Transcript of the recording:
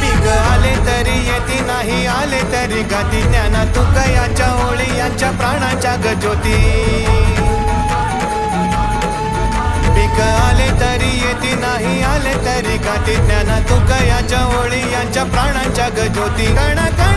Pig आले तरी येती नाही आले तरी गाती. ज्ञाना तू कयाच्या ओळी यांच्या प्राणाच्या गजोती. पिक आले तरी येती नाही आले तरी गाती. ज्ञाना तू कयाच्या ओळी यांच्या प्राणांच्या गजोती. गणका